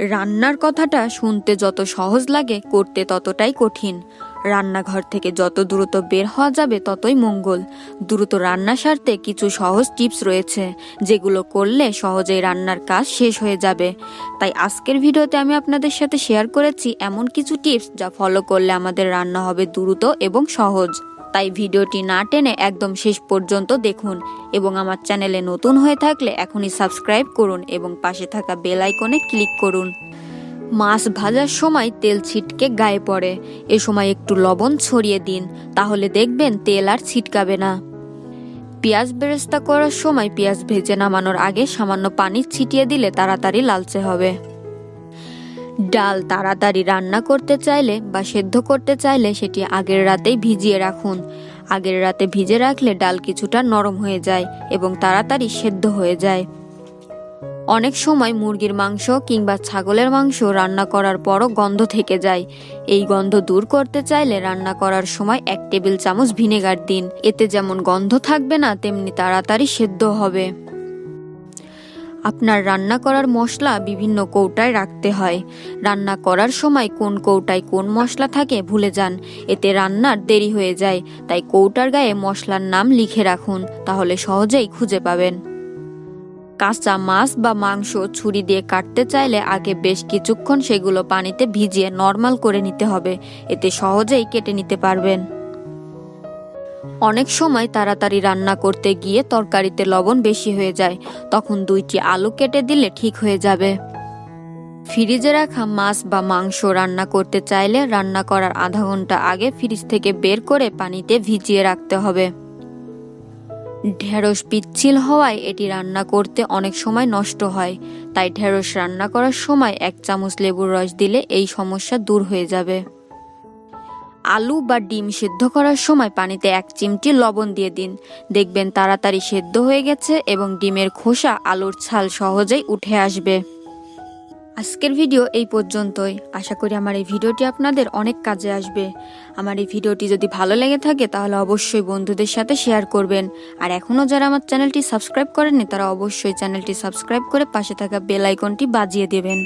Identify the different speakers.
Speaker 1: রান্নার কথাটা শুনতে যত সহজ লাগে, করতে ততটাই কঠিন। রান্নাঘর থেকে যত দ্রুত বের হওয়া যাবে, ততই মঙ্গল। দ্রুত রান্না সারতে কিছু সহজ টিপস রয়েছে, যেগুলো করলে সহজেই রান্নার কাজ শেষ হয়ে যাবে। তাই আজকের ভিডিওতে আমি আপনাদের সাথে শেয়ার করেছি এমন কিছু টিপস যা ফলো করলে আমাদের রান্না হবে দ্রুত এবং সহজ। তাই ভিডিওটি না টেনে একদম শেষ পর্যন্ত দেখুন এবং আমার চ্যানেলে নতুন হয়ে থাকলে এখনই সাবস্ক্রাইব করুন এবং পাশে থাকা বেল আইকনে ক্লিক করুন। মাছ ভাজার সময় তেল ছিটকে গায়ে পড়ে। এ সময় একটু লবণ ছড়িয়ে দিন, তাহলে দেখবেন তেল আর ছিটকাবে না। পেঁয়াজ বেরেস্তা করার সময় পেঁয়াজ ভেজে নামানোর আগে সামান্য পানি ছিটিয়ে দিলে তাড়াতাড়ি লালচে হবে। ডাল তাড়াতাড়ি রান্না করতে চাইলে বা সেদ্ধ করতে চাইলে সেটি আগের রাতেই ভিজিয়ে রাখুন। আগের রাতে ভিজে রাখলে ডাল কিছুটা নরম হয়ে যায় এবং তাড়াতাড়ি সেদ্ধ হয়ে যায়। অনেক সময় মুরগির মাংস কিংবা ছাগলের মাংস রান্না করার পরও গন্ধ থেকে যায়। এই গন্ধ দূর করতে চাইলে রান্না করার সময় এক টেবিল চামচ ভিনেগার দিন। এতে যেমন গন্ধ থাকবে না, তেমনি তাড়াতাড়ি সেদ্ধ হবে। আপনার রান্না করার মশলা বিভিন্ন কৌটায় রাখতে হয়। রান্না করার সময় কোন কৌটায় কোন মশলা থাকে ভুলে যান। এতে রান্নার দেরি হয়ে যায়। তাই কৌটার গায়ে মশলার নাম লিখে রাখুন, তাহলে সহজেই খুঁজে পাবেন। কাঁচা মাছ বা মাংস ছুরি দিয়ে কাটতে চাইলে আগে বেশ কিছুক্ষণ সেগুলো পানিতে ভিজিয়ে নর্মাল করে নিতে হবে। এতে সহজেই কেটে নিতে পারবেন। অনেক সময় তাড়াতাড়ি রান্না করতে গিয়ে তরকারিতে লবণ বেশি হয়ে যায়। তখন দুইটি আলু কেটে দিলে ঠিক হয়ে যাবে। ফ্রিজে রাখা মাছ বা মাংস রান্না করতে চাইলে রান্না করার আধা ঘণ্টা আগে ফ্রিজ থেকে বের করে পানিতে ভিজিয়ে রাখতে হবে। ঢেঁড়স পিচ্ছিল হওয়ায় এটি রান্না করতে অনেক সময় নষ্ট হয়। তাই ঢেঁড়স রান্না করার সময় এক চামচ লেবুর রস দিলে এই সমস্যা দূর হয়ে যাবে। আলু বা ডিম সেদ্ধ করার সময় পানিতে এক চিমটি লবণ দিয়ে দিন। দেখবেন তাড়াতাড়ি সেদ্ধ হয়ে গেছে এবং ডিমের খোসা আলুর ছাল সহজেই উঠে আসবে। আজকের ভিডিও এই পর্যন্তই। আশা করি আমার এই ভিডিওটি আপনাদের অনেক কাজে আসবে। আমার এই ভিডিওটি যদি ভালো লেগে থাকে তাহলে অবশ্যই বন্ধুদের সাথে শেয়ার করবেন। আর এখনও যারা আমার চ্যানেলটি সাবস্ক্রাইব করেননি তারা অবশ্যই চ্যানেলটি সাবস্ক্রাইব করে পাশে থাকা বেল আইকনটি বাজিয়ে দেবেন।